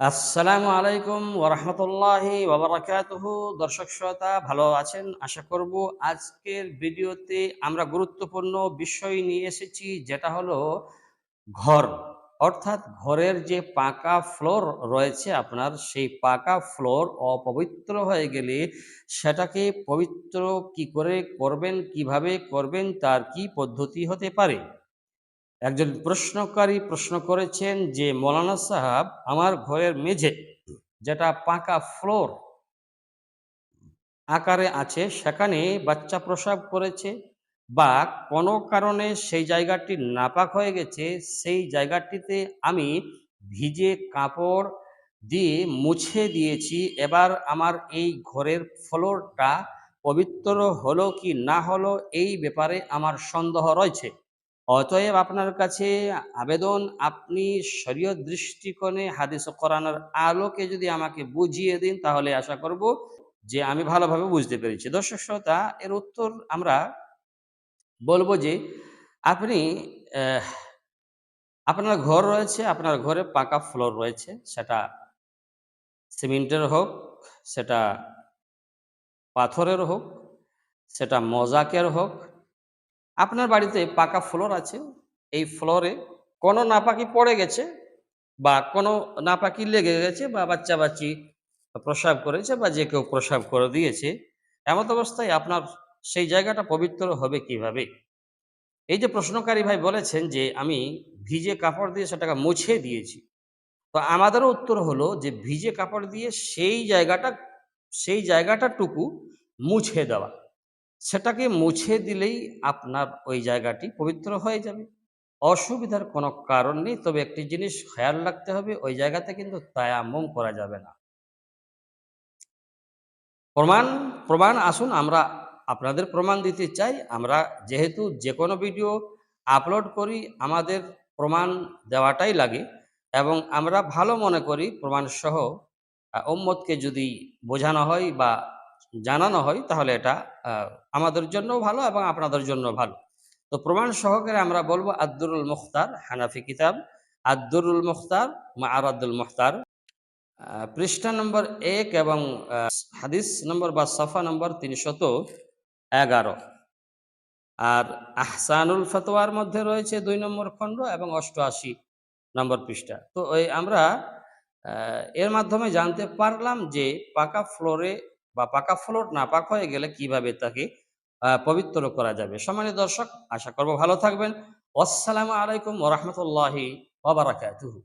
আসসালামু আলাইকুম ওরহমতুল্লাহি ওবরাকাতুহু দর্শক শ্রোতা, ভালো আছেন? আশা করব আজকের ভিডিওতে আমরা গুরুত্বপূর্ণ বিষয় নিয়ে এসেছি, যেটা হলো ঘর। অর্থাৎ ঘরের যে পাকা ফ্লোর রয়েছে আপনার, সেই পাকা ফ্লোর অপবিত্র হয়ে গেলে সেটাকে পবিত্র কি করে করবেন, কীভাবে করবেন, তার কি পদ্ধতি হতে পারে? একজন প্রশ্নকারী প্রশ্ন করেছেন যে, মৌলানা সাহাব, আমার ঘরের মেঝে যেটা পাকা ফ্লোর আকারে আছে, সেখানে বাচ্চা প্রসাব করেছে বা কোনো কারণে সেই জায়গাটি নাপাক হয়ে গেছে, সেই জায়গাটিতে আমি ভিজে কাপড় দিয়ে মুছে দিয়েছি, এবার আমার এই ঘরের ফ্লোরটা পবিত্র হলো কি না হলো, এই ব্যাপারে আমার সন্দেহ রয়েছে। অতএব আপনার কাছে আবেদন, আপনি শরীয় দৃষ্টিকোণে হাদিস ও আলোকে যদি আমাকে বুঝিয়ে দিন, তাহলে আশা করব যে আমি ভালোভাবে বুঝতে পেরেছি। দর্শক শ্রোতা, এর উত্তর আমরা বলব যে আপনি আপনার ঘর রয়েছে, আপনার ঘরে পাকা ফ্লোর রয়েছে, সেটা সিমেন্টের হোক, সেটা পাথরের হোক, সেটা মজাকের হোক আপনার বাড়িতে পাকা ফ্লোর আছে? এই ফ্লোরে কোনো নাপাকি পড়ে গেছে? বা কোনো নাপাকি লেগে গেছে বা বাচ্চা বাচ্চি প্রসাব করেছে বা যে কেউ প্রসাব করে দিয়েছে? এমত অবস্থায় আপনার সেই জায়গাটা পবিত্র হবে কীভাবে? এই যে প্রশ্নকারী ভাই বলেছেন যে আমি ভিজে কাপড় দিয়ে সেটাকে মুছে দিয়েছি। তো আমাদেরও উত্তর হলো যে ভিজে কাপড় দিয়ে সেই জায়গাটা, সেই জায়গাটাটুকু মুছে দেওয়া। সেটাকে মুছে দিলেই আপনার ওই জায়গাটি পবিত্র হয়ে যাবে। অসুবিধার কোনো কারণ নেই, তবে একটি জিনিস খেয়াল রাখতে হবে, ওই জায়গাতে কিন্তু তায়াম্মম করা যাবে না। প্রমাণ প্রমাণ, আসুন আমরা আপনাদের প্রমাণ দিতে চাই। আমরা যেহেতু যে কোনো ভিডিও আপলোড করি, আমাদের প্রমাণ দেওয়াটাই লাগে এবং আমরা ভালো মনে করি প্রমাণ সহ ওম্মদকে যদি বোঝানো হয় বা জানানো হয়, তাহলে এটা আমাদের জন্য ভালো এবং আপনাদের জন্য ভালো। তো প্রমাণ সহকারে আমরা বলব আব্দুরুল মুখতার, হানাফি কিতাব আব্দুরুল মুখতার মা আরাদুল মুখতার পৃষ্ঠা নম্বর এক এবং হাদিস নম্বর বা সফা নম্বর তিনশত এগারো। আর আহসানুল ফতোয়ার মধ্যে রয়েছে দুই নম্বর খণ্ড এবং অষ্টআশি নম্বর পৃষ্ঠা। তো ওই আমরা এর মাধ্যমে জানতে পারলাম যে পাকা ফ্লোরে বা পাকা ফ্লোর নাপাক হয়ে গেলে কীভাবে তাকে পবিত্র করা যাবে? সম্মানিত দর্শক, আশা করব ভালো থাকবেন। আসসালামু আলাইকুম ওরহমতুল্লাহি ওবরাকাতুহু